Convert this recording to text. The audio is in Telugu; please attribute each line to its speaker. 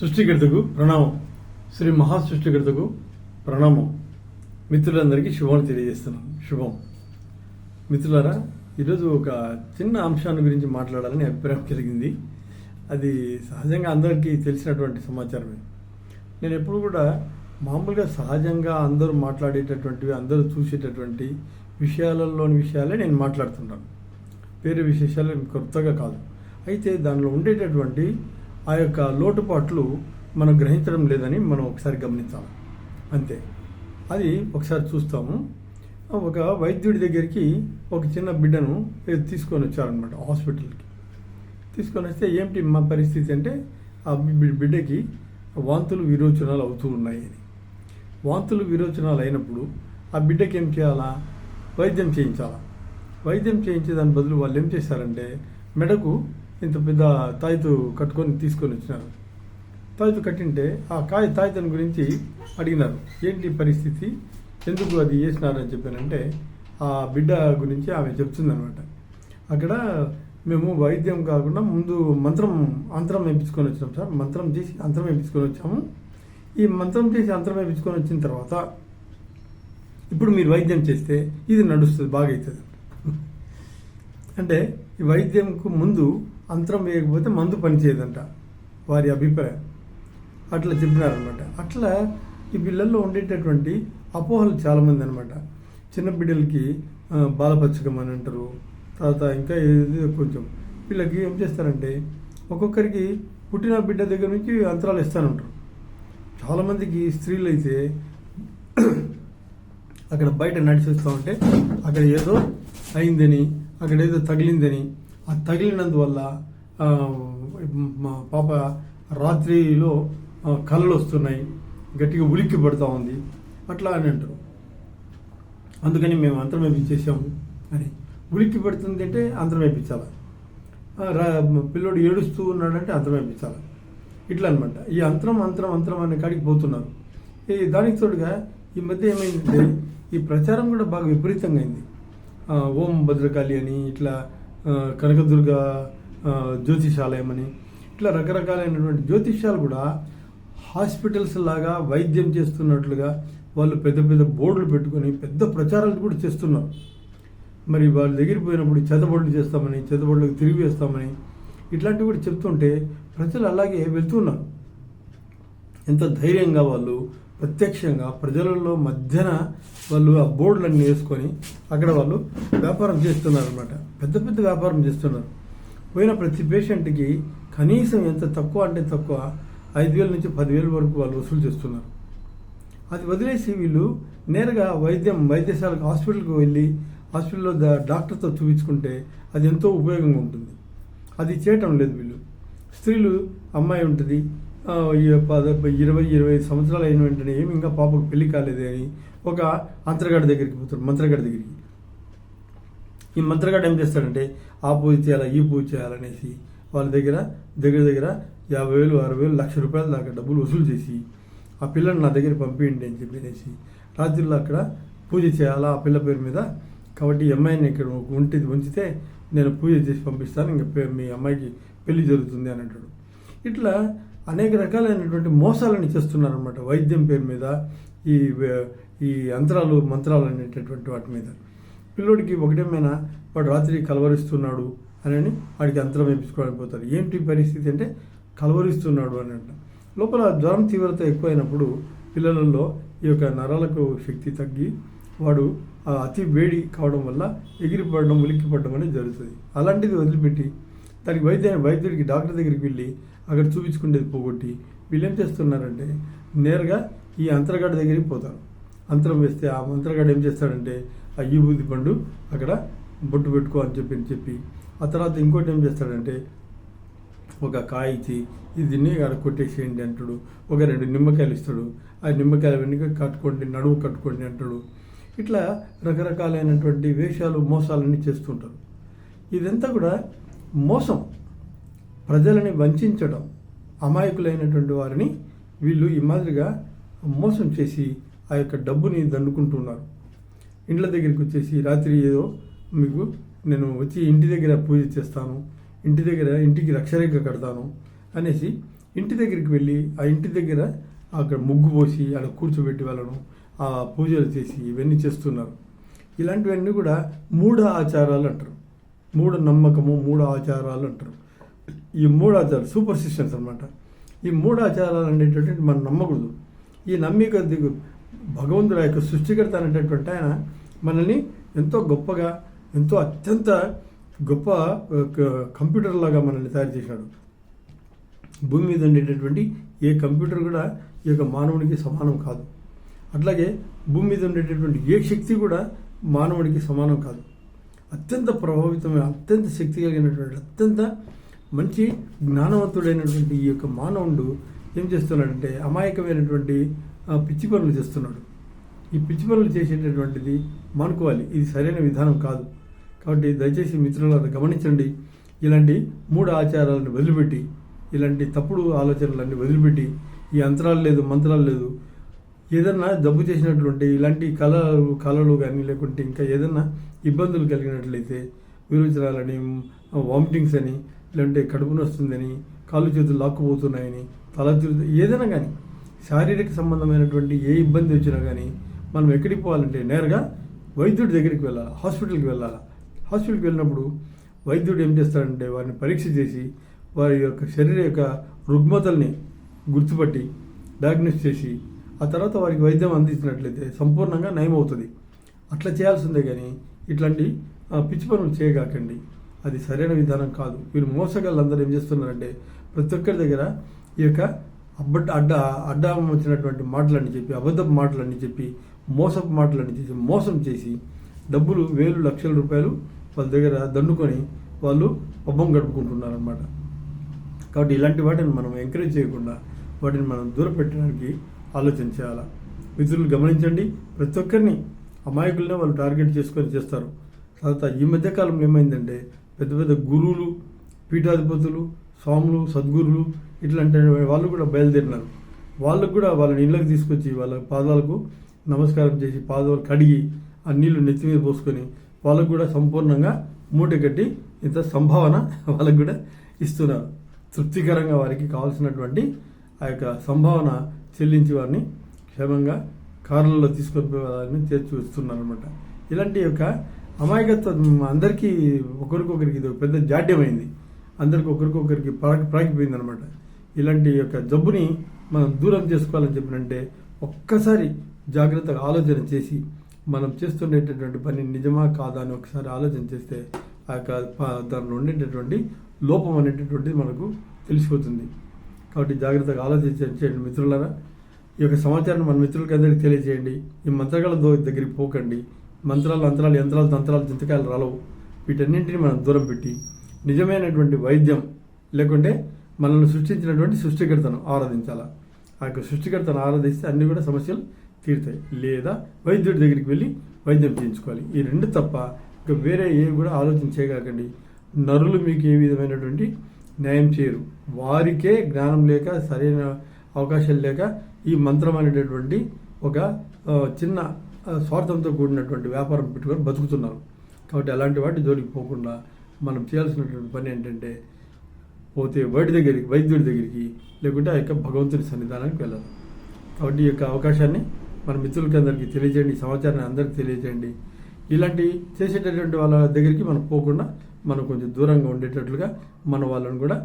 Speaker 1: సృష్టికర్తకు ప్రణామం. శ్రీ మహాసృష్టికర్తకు ప్రణామం. మిత్రులందరికీ శుభం తెలియజేస్తున్నాను శుభం. మిత్రులారా ఈరోజు ఒక చిన్న అంశాన్ని గురించి మాట్లాడాలని అభిప్రాయం కలిగింది. అది సహజంగా అందరికీ తెలిసినటువంటి సమాచారమే. నేను ఎప్పుడు కూడా మామూలుగా సహజంగా అందరూ మాట్లాడేటటువంటివి అందరూ చూసేటటువంటి విషయాలలోని విషయాలే నేను మాట్లాడుతుంటాను. వేరే విశేషాలు కొత్తగా కాదు. అయితే దానిలో ఉండేటటువంటి ఆ యొక్క లోటుపాట్లు మనం గ్రహించడం లేదని మనం ఒకసారి గమనించాలి. అంతే. అది ఒకసారి చూస్తాము. ఒక వైద్యుడి దగ్గరికి ఒక చిన్న బిడ్డను తీసుకొని వచ్చారనమాట హాస్పిటల్కి. తీసుకొని వస్తే ఏమిటి మా పరిస్థితి అంటే ఆ బిడ్డకి వాంతులు విరోచనాలు అవుతూ ఉన్నాయి అని. వాంతులు విరోచనాలు అయినప్పుడు ఆ బిడ్డకి ఏం చేయాలా? వైద్యం చేయించాలా? వైద్యం చేయించే దాని బదులు వాళ్ళు ఏం చేశారంటే మెడకు ఇంత పెద్ద తాయితు కట్టుకొని తీసుకొని వచ్చినారు. తాయితు కట్టింటే ఆ కాయ తాయితని గురించి అడిగినారు. ఏంటి పరిస్థితి? ఎందుకు అది చేసినారని చెప్పానంటే ఆ బిడ్డ గురించి ఆమె చెప్తుందనమాట అక్కడ మేము వైద్యం కాకుండా ముందు మంత్రం అంతరం వేయించుకొని వచ్చినాం సార్. మంత్రం చేసి అంతరం వేయించుకొని వచ్చాము. ఈ మంత్రం చేసి అంతరం వేయించుకొని వచ్చిన తర్వాత ఇప్పుడు మీరు వైద్యం చేస్తే ఇది నడుస్తుంది బాగా అవుతుంది అంటే ఈ వైద్యంకు ముందు అంతరం వేయకపోతే మందు పనిచేయదంట వారి అభిప్రాయం. అట్లా చెప్పినారనమాట అట్లా ఈ పిల్లల్లో ఉండేటటువంటి అపోహలు చాలామంది అనమాట చిన్న బిడ్డలకి బాలపచ్చకం అని అంటారు. తర్వాత ఇంకా ఏది కొంచెం వీళ్ళకి ఏం చేస్తారంటే ఒక్కొక్కరికి పుట్టిన బిడ్డ దగ్గర నుంచి అంతరాలు ఇస్తానంటారు. చాలామందికి స్త్రీలు అయితే అక్కడ బయట నడిచేస్తూ ఉంటే అక్కడ ఏదో అయిందని అక్కడ ఏదో తగిలిందని. ఆ తగిలినందువల్ల మా పాప రాత్రిలో ఆ, కళ్ళు వస్తున్నాయి. గట్టిగా ఉలిక్కి పడుతూ ఉంది. అట్లా అని అంటారు. అందుకని మేము అంతరం వేయించేసాము అని. ఉలిక్కి పడుతుంది అంటే అంతరం వేపించాలి రా- పిల్లోడు ఏడుస్తూ ఉన్నాడంటే అంతరం వేపించాలి ఇట్లా అనమాట ఈ అంతరం అంతరం అంతరం అనే కాడికి పోతున్నారు. ఈ దానికి తోడుగా ఈ మధ్య ఏమైందంటే ఈ ప్రచారం కూడా బాగా విపరీతంగా అయింది. ఓం భద్రకాళి అని ఇట్లా కనకదుర్గ జ్యోతిషాలయం అని ఇట్లా రకరకాలైనటువంటి జ్యోతిష్యాలు కూడా హాస్పిటల్స్ లాగా వైద్యం చేస్తున్నట్లుగా వాళ్ళు పెద్ద పెద్ద బోర్డులు పెట్టుకొని పెద్ద ప్రచారాలు కూడా చేస్తున్నారు. మరి వాళ్ళ దగ్గరికి పోయినప్పుడు చెత్తబడులు చేస్తామని చెత్తబడులకు తిరిగి వేస్తామని ఇట్లాంటివి కూడా చెప్తుంటే ప్రజలు అలాగే వెళ్తున్నారు. ఎంత ధైర్యంగా వాళ్ళు ప్రత్యక్షంగా ప్రజలలో మధ్యన వాళ్ళు ఆ బోర్డులన్నీ వేసుకొని అక్కడ వాళ్ళు వ్యాపారం చేస్తున్నారు అనమాట పెద్ద పెద్ద వ్యాపారం చేస్తున్నారు. పోయిన ప్రతి పేషెంట్కి కనీసం ఎంత తక్కువ అంటే తక్కువ ఐదు వేల నుంచి పదివేల వరకు వాళ్ళు వసూలు చేస్తున్నారు. అది వదిలేసి వీళ్ళు నేరుగా వైద్యం వైద్యశాలకు హాస్పిటల్కి వెళ్ళి హాస్పిటల్లో డాక్టర్తో చూపించుకుంటే అది ఎంతో ఉపయోగంగా ఉంటుంది. అది చేయటం లేదు వీళ్ళు. స్త్రీలు అమ్మాయి ఉంటుంది ఇరవై ఇరవై సంవత్సరాలు అయిన వెంటనే ఏమి ఇంకా పాపకు పెళ్ళి కాలేదు అని ఒక అంతర్గాడి దగ్గరికి పోతారు మంత్రగాడి దగ్గరికి. ఈ మంత్రగాడు ఏం చేస్తాడంటే ఆ పూజ చేయాలా ఈ పూజ చేయాలనేసి వాళ్ళ దగ్గర దగ్గర దగ్గర యాభై వేలు అరవై వేలు లక్ష రూపాయల దాకా డబ్బులు వసూలు చేసి ఆ పిల్లని నా దగ్గర పంపించండి అని చెప్పేసి రాత్రిలో అక్కడ పూజ చేయాలా ఆ పిల్ల పేరు మీద. కాబట్టి ఈ అమ్మాయిని ఇక్కడ ఉంటే ఉంచితే నేను పూజ చేసి పంపిస్తాను ఇంకా పే- మీ అమ్మాయికి పెళ్ళి జరుగుతుంది అని అంటాడు. ఇట్లా అనేక రకాలైనటువంటి మోసాలని చేస్తున్నారనమాట వైద్యం పేరు మీద ఈ ఈ యంత్రాలు మంత్రాలు అనేటటువంటి వాటి మీద. పిల్లోడికి ఒకటేమైనా వాడు రాత్రి కలవరిస్తున్నాడు అని వాడికి అంతరం వేయించుకోవడానికి పోతారు. ఏంటి పరిస్థితి అంటే కలవరిస్తున్నాడు అని అంట లోపల జ్వరం తీవ్రత ఎక్కువైనప్పుడు పిల్లలలో ఈ యొక్క నరాలకు శక్తి తగ్గి వాడు అతి వేడి కావడం వల్ల ఎగిరిపడడం ఉలిక్కిపడడం అనేది జరుగుతుంది. అలాంటిది వదిలిపెట్టి దానికి వైద్య వైద్యుడికి డాక్టర్ దగ్గరికి వెళ్ళి అక్కడ చూపించుకునేది పోగొట్టి వీళ్ళు ఏం చేస్తున్నారంటే నేరుగా ఈ అంతర్గాడి దగ్గరికి పోతారు. అంతరం వేస్తే ఆ మంత్రగాడు ఏం చేస్తాడంటే ఆ ఈ బూది పండు అక్కడ బొట్టు పెట్టుకో అని చెప్పి చెప్పి. ఆ తర్వాత ఇంకోటి ఏం చేస్తాడంటే ఒక కాయ ఇచ్చి ఇది దీన్ని ఆడ కొట్టేసేయండి అంటాడు. ఒక రెండు నిమ్మకాయలు ఇస్తాడు. ఆ నిమ్మకాయలు వెనుక కట్టుకోండి నడువు కట్టుకోండి అంటాడు. ఇట్లా రకరకాలైనటువంటి వేషాలు మోసాలన్నీ చేస్తుంటారు ఇదంతా కూడా మోసం ప్రజలని వంచడం అమాయకులైనటువంటి వారిని వీళ్ళు ఈ మాదిరిగా మోసం చేసి ఆ యొక్క డబ్బుని దండుకుంటున్నారు. ఇండ్ల దగ్గరికి వచ్చేసి రాత్రి ఏదో మీకు నేను వచ్చి ఇంటి దగ్గర పూజ చేస్తాను ఇంటి దగ్గర ఇంటికి రక్షరేఖ కడతాను అనేసి ఇంటి దగ్గరికి వెళ్ళి ఆ ఇంటి దగ్గర అక్కడ ముగ్గు పోసి అక్కడ కూర్చోబెట్టి వాళ్ళను ఆ పూజలు చేసి ఇవన్నీ చేస్తున్నారు. ఇలాంటివన్నీ కూడా మూఢ ఆచారాలు అంటారు. మూఢ నమ్మకము మూఢ ఆచారాలు అంటారు. ఈ మూడు ఆచారాలు సూపర్ స్టిషన్స్ అనమాట ఈ మూడు ఆచారాలు అనేటటువంటి మనం నమ్మకూడదు. ఈ నమ్మిక దిగు భగవంతుడు యొక్క సృష్టికర్త అనేటటువంటి ఆయన మనల్ని ఎంతో గొప్పగా ఎంతో అత్యంత గొప్ప కంప్యూటర్లాగా కంప్యూటర్ లాగా మనల్ని తయారు చేశాడు. భూమి మీద ఉండేటటువంటి ఏ కంప్యూటర్ కూడా ఈ యొక్క మానవునికి సమానం కాదు. అట్లాగే భూమి మీద ఉండేటటువంటి ఏ శక్తి కూడా మానవుడికి సమానం కాదు. అత్యంత ప్రభావితమైన అత్యంత శక్తి కలిగినటువంటి అత్యంత మంచి జ్ఞానవంతుడైనటువంటి ఈ యొక్క మానవుడు ఏం చేస్తున్నాడంటే అమాయకమైనటువంటి పిచ్చి పనులు చేస్తున్నాడు. ఈ పిచ్చి పనులు చేసేటటువంటిది మానుకోవాలి. ఇది సరైన విధానం కాదు. కాబట్టి దయచేసి మిత్రులను గమనించండి. ఇలాంటి మూడు ఆచారాలను వదిలిపెట్టి ఇలాంటి తప్పుడు ఆలోచనలన్నీ వదిలిపెట్టి ఈ అంతరాలు లేదు మంత్రాలు లేదు ఏదన్నా జబ్బు చేసినటువంటి ఇలాంటి కళలు కళలు కానీ లేకుంటే ఇంకా ఏదన్నా ఇబ్బందులు కలిగినట్లయితే విరోచనాలని వామిటింగ్స్ అని లేదంటే కడుపు నొస్తుందని కాళ్ళు చేతులు లాక్కుపోతున్నాయని తల తిరుగు ఏదైనా కానీ శారీరక సంబంధమైనటువంటి ఏ ఇబ్బంది వచ్చినా కానీ మనం ఎక్కడికి పోవాలంటే నేరుగా వైద్యుడి దగ్గరికి వెళ్ళాలి హాస్పిటల్కి వెళ్ళాలి. హాస్పిటల్కి వెళ్ళినప్పుడు వైద్యుడు ఏం చేస్తాడంటే వారిని పరీక్ష చేసి వారి యొక్క శరీర యొక్క రుగ్మతల్ని గుర్తుపట్టి డయాగ్నోస్ చేసి ఆ తర్వాత వారికి వైద్యం అందించినట్లయితే సంపూర్ణంగా నయం అవుతుంది అట్లా చేయాల్సిందే కానీ ఇట్లాంటి పిచ్చి పనులు చేయగాకండి. అది సరైన విధానం కాదు. వీరు మోసగాళ్ళందరూ ఏం చేస్తున్నారంటే ప్రతి ఒక్కరి దగ్గర ఈ యొక్క అబ్బడ్ అడ్డ అడ్డ వచ్చినటువంటి మాటలని చెప్పి అబద్ధపు మాటలని చెప్పి మోసపు మాటలని చేసి మోసం చేసి డబ్బులు వేలు లక్షల రూపాయలు వాళ్ళ దగ్గర దండుకొని వాళ్ళు పబ్బం గడుపుకుంటున్నారనమాట కాబట్టి ఇలాంటి వాటిని మనం ఎంకరేజ్ చేయకుండా వాటిని మనం దూరపెట్టడానికి ఆలోచన చేయాలా మిత్రులు గమనించండి ప్రతి ఒక్కరిని అమాయకులనే వాళ్ళు టార్గెట్ చేసుకొని చేస్తారు. తర్వాత ఈ మధ్య కాలంలో ఏమైందంటే పెద్ద పెద్ద గురువులు పీఠాధిపతులు స్వాములు సద్గురులు ఇట్లాంటి వాళ్ళు కూడా బయలుదేరినారు. వాళ్ళకు కూడా వాళ్ళని ఇళ్ళకి తీసుకొచ్చి వాళ్ళ పాదాలకు నమస్కారం చేసి పాదాలు కడిగి ఆ నీళ్ళు నెత్తి మీద పోసుకొని వాళ్ళకు కూడా సంపూర్ణంగా మూట కట్టి ఇంత సంభావన వాళ్ళకు కూడా ఇస్తున్నారు. తృప్తికరంగా వారికి కావాల్సినటువంటి ఆ యొక్క సంభావన చెల్లించి వారిని క్షేమంగా కారులలో తీసుకొని పోయి వాళ్ళని అనమాట ఇలాంటి యొక్క అమాయకత్వం అందరికీ ఒకరికొకరికి ఇది ఒక పెద్ద జాడ్యమైంది. అందరికి ఒకరికొకరికి ప్రాకి ప్రాకిపోయింది అనమాట ఇలాంటి యొక్క జబ్బుని మనం దూరం చేసుకోవాలని చెప్పినంటే ఒక్కసారి జాగ్రత్తగా ఆలోచన చేసి మనం చేస్తుండేటటువంటి పని నిజమా కాదా అని ఒకసారి ఆలోచన చేస్తే ఆ యొక్క దానిలో ఉండేటటువంటి లోపం అనేటటువంటిది మనకు తెలిసిపోతుంది. కాబట్టి జాగ్రత్తగా ఆలోచించండి మిత్రులరా. ఈ యొక్క సమాచారాన్ని మన మిత్రులకి అందరికీ తెలియజేయండి. ఈ మంత్రగాల దగ్గరికి పోకండి. మంత్రాలు అంతరాలు యంత్రాలు తంత్రాలు చింతకాయలు రాలవు. వీటన్నింటినీ మనం దూరం పెట్టి నిజమైనటువంటి వైద్యం లేకుంటే మనల్ని సృష్టించినటువంటి సృష్టికర్తను ఆరాధించాలా. ఆ యొక్క సృష్టికర్తను ఆరాధిస్తే అన్ని కూడా సమస్యలు తీరుతాయి. లేదా వైద్యుడి దగ్గరికి వెళ్ళి వైద్యం చేయించుకోవాలి. ఈ రెండు తప్ప ఇంకా వేరే ఏవి కూడా ఆలోచన చేయగాకండి. నరులు మీకు ఏ విధమైనటువంటి న్యాయం చేయరు. వారికే జ్ఞానం లేక సరైన అవకాశాలు లేక ఈ మంత్రం అనేటటువంటి ఒక చిన్న స్వార్థంతో కూడినటువంటి వ్యాపారం పెట్టుకొని బతుకుతున్నారు. కాబట్టి అలాంటి వాటి జోలికి పోకుండా మనం చేయాల్సినటువంటి పని ఏంటంటే పోతే వాటి దగ్గరికి వైద్యుడి దగ్గరికి లేకుంటే ఆ యొక్క భగవంతుని సన్నిధానానికి వెళ్ళాలి. కాబట్టి ఈ యొక్క అవకాశాన్ని మన మిత్రులకి అందరికీ తెలియజేయండి సమాచారాన్ని అందరికీ తెలియజేయండి. ఇలాంటి చేసేటటువంటి వాళ్ళ దగ్గరికి మనం పోకుండా మనం కొంచెం దూరంగా ఉండేటట్లుగా మన వాళ్ళని కూడా